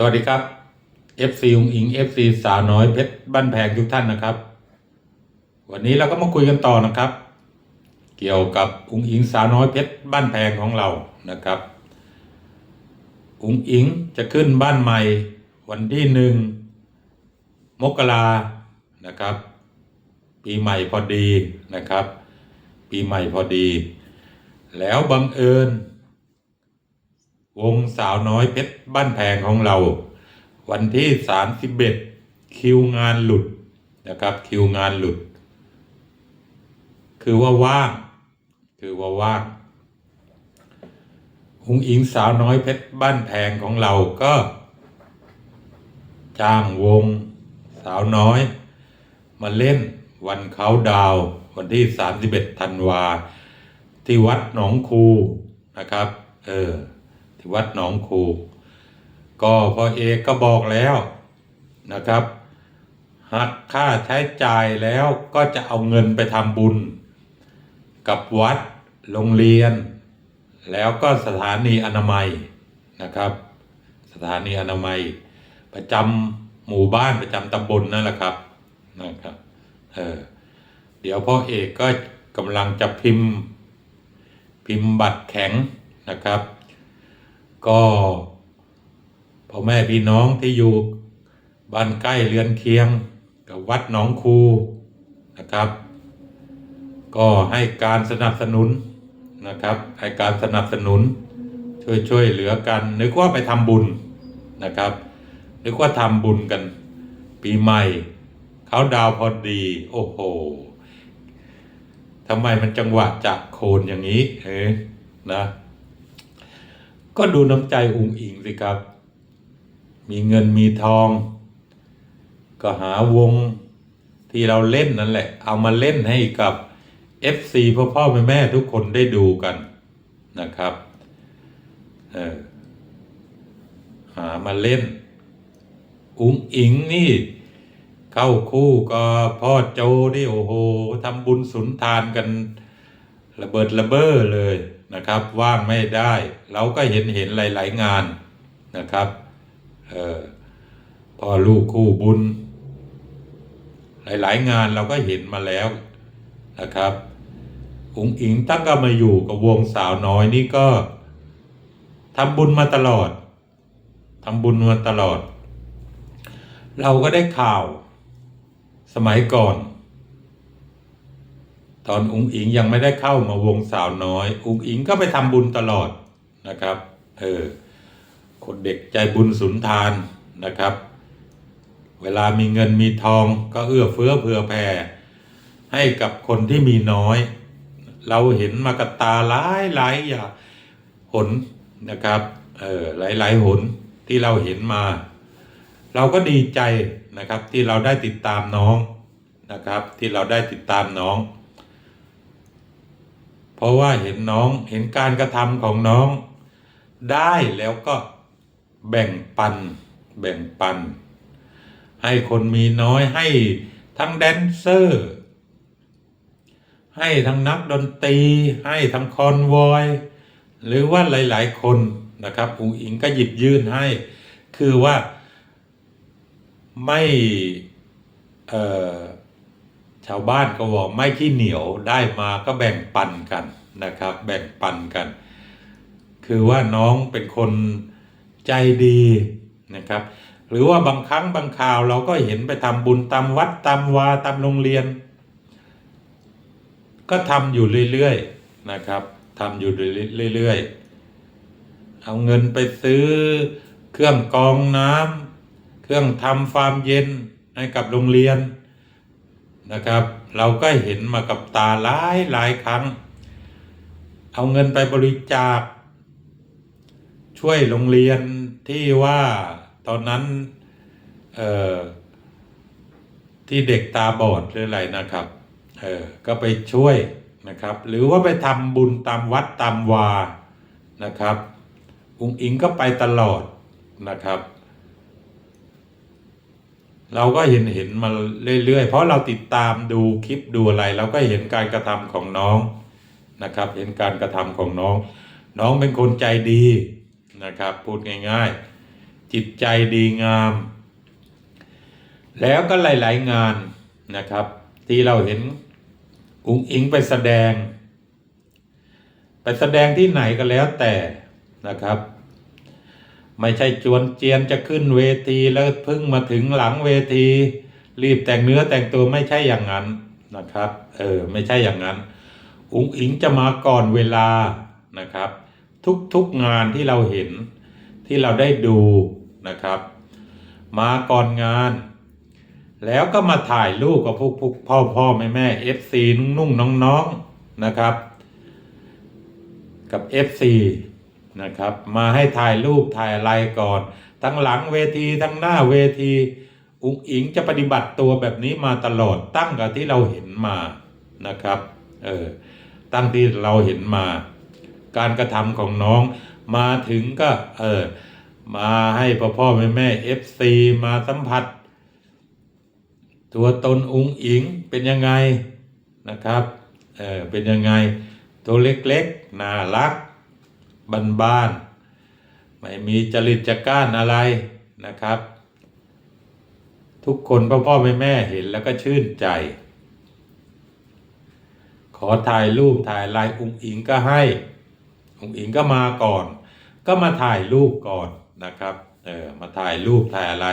สวัสดีครับ FC อุงอิง FC สาวน้อยเพชรบ้านแพงทุกท่านนะครับ วันนี้เราก็มาคุยกันต่อนะครับ เกี่ยวกับอุงอิงสาวน้อยเพชรบ้านแพงของเรานะครับ อุงอิงจะขึ้นบ้านใหม่วันที่หนึ่งมกรานะครับ ปีใหม่พอดีนะครับ ปีใหม่พอดี แล้วบังเอิญ วงสาวน้อยเพชรบ้านแพงของเรา วันที่31คิวงานหลุดนะครับ คิวงานหลุด คือว่าว่าง คือว่าว่างหุงอิงสาวน้อยเพชรบ้านแพงของเราก็ จ้างวงสาวน้อย มาเล่นวันเขาดาว วันที่ 31ธันวา ที่วัดหนองคูนะครับ เออ ที่วัดหนองคูก็พ่อเอกก็บอกแล้วนะครับหักค่าใช้จ่ายแล้วก็จะเอาเงินไปทำบุญ กับวัดโรงเรียน แล้วก็สถานีอนามัยนะครับ สถานีอนามัย ประจำหมู่บ้านประจำตำบลนั่นแหละครับนะครับเออเดี๋ยวพ่อเอกก็กำลังจะพิมพ์ พิมพ์บัตรแข็งนะครับ ก็พ่อแม่พี่น้องที่อยู่บ้านใกล้เรือนเคียงกับวัดหนองคูนะครับ ก็ให้การสนับสนุนนะครับ ให้การสนับสนุน ช่วยช่วยเหลือกันนึกว่าไปทำบุญนะครับ นึกว่าทำบุญกัน ปีใหม่เขาดาวพอดี โอ้โหทำไมมันจังหวะจากโคนอย่างนี้เฮ้นะ ก็ดูน้ำใจอุงอิงสิครับ มีเงินมีทอง ก็หาวงที่เราเล่นนั่นแหละ เอามาเล่นให้กับ FC พ่อพ่อแม่แม่ทุกคนได้ดูกันนะครับเออหามาเล่น อุงอิงนี่เข้าคู่กับพ่อโจนี่โอ้โหทำบุญสุนทานกัน ระเบิดระเบ้อเลย นะครับว่างไม่ได้ เราก็เห็นเห็นหลาย ๆ งานนะครับออพ่อลูกคู่บุญ หลาย ๆ งานเราก็เห็นมาแล้วนะครับอุ๋งอิงตั้งก็มาอยู่กับวงสาวน้อยนี่ก็ทำบุญมาตลอดทำบุญมาตลอด เราก็ได้ข่าวสมัยก่อน ตอนอุ๋งอิงยังไม่ได้เข้ามาวงสาวน้อย อุ๋งอิงก็ไปทำบุญตลอดนะครับ เออคนเด็กใจบุญสุนทานนะครับ เวลามีเงินมีทองก็เอื้อเฟื้อเผื่อแผ่ให้กับคนที่มีน้อย เราเห็นมากับตาหลายหลายอย่างหนนะครับ เออหลายหลายหนที่เราเห็นมา เราก็ดีใจนะครับที่เราได้ติดตามน้องนะครับ ที่เราได้ติดตามน้อง เพราะว่าเห็นน้องเห็นการกระทำของน้อง ได้แล้วก็แบ่งปัน แบ่งปัน ให้คนมีน้อยให้ทั้งแดนเซอร์ ให้ทั้งนักดนตรี ให้ทั้งคอนวอย หรือว่าหลาย ๆ คนนะครับอุ๋งอิงก็หยิบยื่นให้ คือว่าไม่เอ่อ ชาวบ้านก็บอกไม่ขี้เหนียวได้มาก็แบ่งปันกันนะครับ แบ่งปันกัน คือว่าน้องเป็นคนใจดีนะครับ หรือว่าบางครั้งบางข่าวเราก็เห็นไปทำบุญตามวัดตามวาตามโรงเรียน ก็ทำอยู่เรื่อยๆนะครับทำอยู่เรื่อยๆเอาเงินไปซื้อเครื่องกองน้ำเครื่องทำฟาร์มเย็นให้กับโรงเรียน นะครับ เราก็เห็นมากับตาหลายหลายครั้ง เอาเงินไปบริจาค ช่วยโรงเรียนที่ว่าตอนนั้นเออที่เด็กตาบอดหรืออะไรนะครับเออก็ไปช่วยนะครับ หรือว่าไปทำบุญตามวัดตามวานะครับ อุงอิงก็ไปตลอดนะครับ เราก็เห็นเห็นมาเรื่อยๆ เพราะเราติดตามดูคลิปดูอะไร เราก็เห็นการกระทำของน้องนะครับ เห็นการกระทำของน้อง น้องเป็นคนใจดีนะครับ พูดง่ายๆ จิตใจดีงาม แล้วก็หลายๆงานนะครับ ที่เราเห็นอุงอิงไปแสดง ไปแสดงที่ไหนก็แล้วแต่นะครับ ไม่ใช่จวนเจียนจะขึ้นเวทีแล้วพิ่งมาถึงหลังเวที รีบแต่งเนื้อแต่งตัวไม่ใช่อย่างนั้นนะครับ เออไม่ใช่อย่างนั้น อุงอิงจะมาก่อนเวลานะครับ ทุกๆงานที่เราเห็นที่เราได้ดูนะครับ มาก่อนงาน แล้วก็มาถ่ายรูปกับพวกพวกพ่อพ่อแม่แม่เอฟซีนุ่งๆน้องๆนะครับ กับ FC นะครับ มาให้ถ่ายรูปถ่ายอะไรก่อน ทั้งหลังเวทีทั้งหน้าเวทีอุ๋งอิงจะปฏิบัติตัวแบบนี้มาตลอดตั้งกับที่เราเห็นมานะครับเออตั้งที่เราเห็นมา การกระทำของน้องมาถึงก็เออมาให้พ่อพ่อแม่แม่ FC มาสัมผัส ตัวตนอุ๋งอิงเป็นยังไงนะครับเออเป็นยังไงตัวเล็กๆน่ารัก บ้านๆไม่มีจริตจักร้านอะไรนะครับ ทุกคนพ่อพ่อแม่แม่เห็นแล้วก็ชื่นใจ ขอถ่ายรูปถ่ายลายอุงอิงก็ให้อุงอิงก็มาก่อน ก็มาถ่ายรูปก่อนนะครับเออมาถ่ายรูปถ่ายอะไร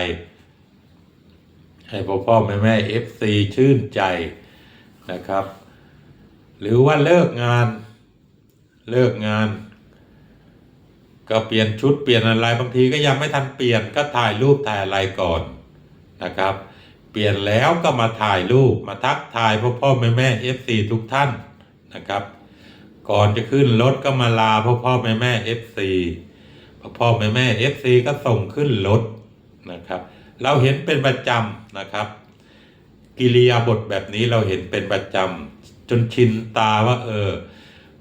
ให้พ่อพ่อแม่แม่เอฟซีชื่นใจนะครับ หรือว่าเลิกงานเลิกงาน ก็เปลี่ยนชุดเปลี่ยนอะไรบางทีก็ยังไม่ทันเปลี่ยนก็ถ่ายรูปถ่ายอะไรก่อนนะครับ เปลี่ยนแล้วก็มาถ่ายรูปมาทักทายพ่อพ่อแม่แม่เอฟซีทุกท่านนะครับ ก่อนจะขึ้นรถก็มาลาพ่อพ่อแม่แม่เอฟซีพ่อพ่อแม่แม่เอฟซีก็ส่งขึ้นรถนะครับ เราเห็นเป็นประจำนะครับ กิริยาบทแบบนี้เราเห็นเป็นประจำจนชินตาว่าเออ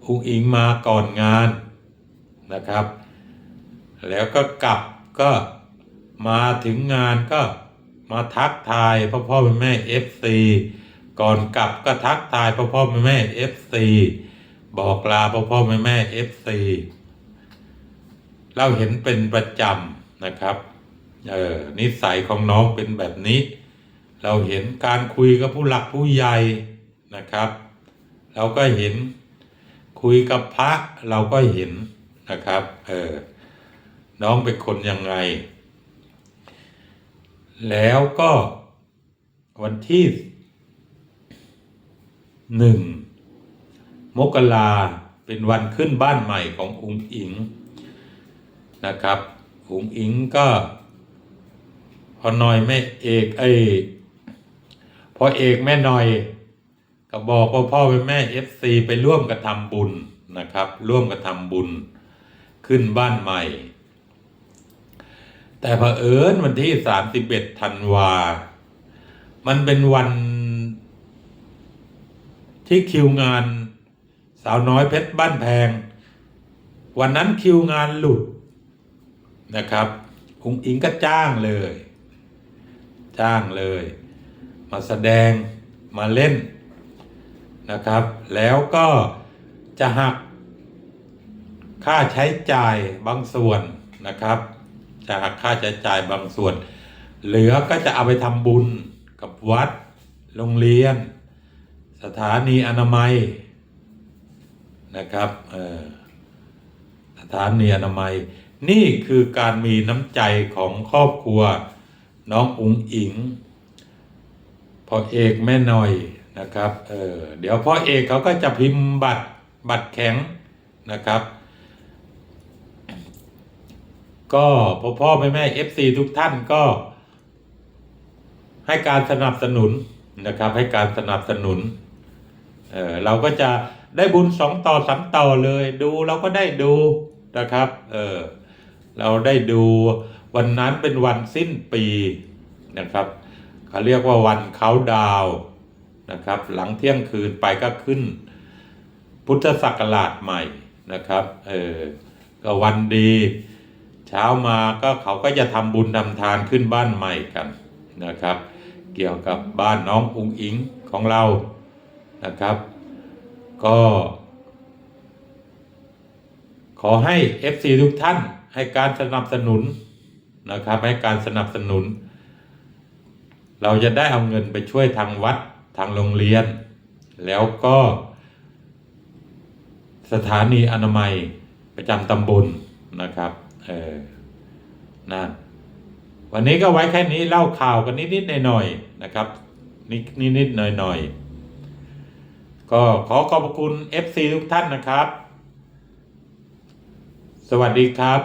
อุ้งอิงมาก่อนงานนะครับ แล้วก็กลับก็มาถึงงานก็มาทักทายพ่อพ่อแม่แม่เอฟซีก่อนกลับก็ทักทายพ่อพ่อแม่แม่เอฟซีบอกลาพ่อพ่อแม่แม่เอฟซีเราเห็นเป็นประจำนะครับเออนิสัยของน้องเป็นแบบนี้ เราเห็นการคุยกับผู้หลักผู้ใหญ่นะครับ เราก็เห็นคุยกับพระเราก็เห็นนะครับ เออ น้องเป็นคนยังไง แล้วก็วันที่หนึ่งมกราเป็นวันขึ้นบ้านใหม่ของอุ๋งอิงนะครับอุ๋งอิงก็พอหน่อยแม่เอกไอยพอเอกแม่หน่อยก็บอกว่าพ่อเป็นแม่เอฟซีไปร่วมกระทำบุญนะครับ ร่วมกระทำบุญขึ้นบ้านใหม่ แต่เผอิญวันที่สามสิบเอ็ดธันวา มันเป็นวันที่คิวงานสาวน้อยเพชรบ้านแพง วันนั้นคิวงานหลุดนะครับอุงอิงก็จ้างเลย จ้างเลย มาแสดงมาเล่นนะครับ แล้วก็จะหักค่าใช้จ่ายบางส่วนนะครับ จะหักค่าใช้จ่ายบางส่วน เหลือก็จะเอาไปทำบุญกับวัด โรงเรียน สถานีอนามัยนะครับสถานีอนามัย นี่คือการมีน้ำใจของครอบครัว น้องอุ๋งอิงพ่อเอกแม่หน่อยนะครับเออเดี๋ยวพ่อเอกเขาก็จะพิมพ์บัตรบัตรแข็งนะครับ ก็พ่อพ่อแม่แม่เอฟซีทุกท่านก็ ให้การสนับสนุนนะครับ ให้การสนับสนุนเออเราก็จะได้บุญสองต่อสามต่อเลยดูเราก็ได้ดูนะครับเออเราได้ดูวันนั้นเป็นวันสิ้นปีนะครับเขาเรียกว่าวันเขาดาวนะครับ หลังเที่ยงคืนไปก็ขึ้น พุทธศักราชใหม่นะครับเออก็วันดี ช้ามาก็เขาก็จะทำบุญทำทานขึ้นบ้านใหม่กันนะครับ เกี่ยวกับบ้านน้องอุงอิงของเรานะครับ ก็ ขอให้ FC ทุกท่านให้การสนับสนุนนะครับ ให้การสนับสนุน เราจะได้เอาเงินไปช่วยทางวัดทางโรงเรียน แล้วก็สถานีอนามัยประจำตำบลนะครับ เออนั่นวันนี้ก็ไว้แค่นี้เล่าข่าวกันนิดๆหน่อยๆนะครับนิดนิดๆหน่อยๆก็ขอขอบคุณ FC ทุกท่านนะครับ สวัสดีครับ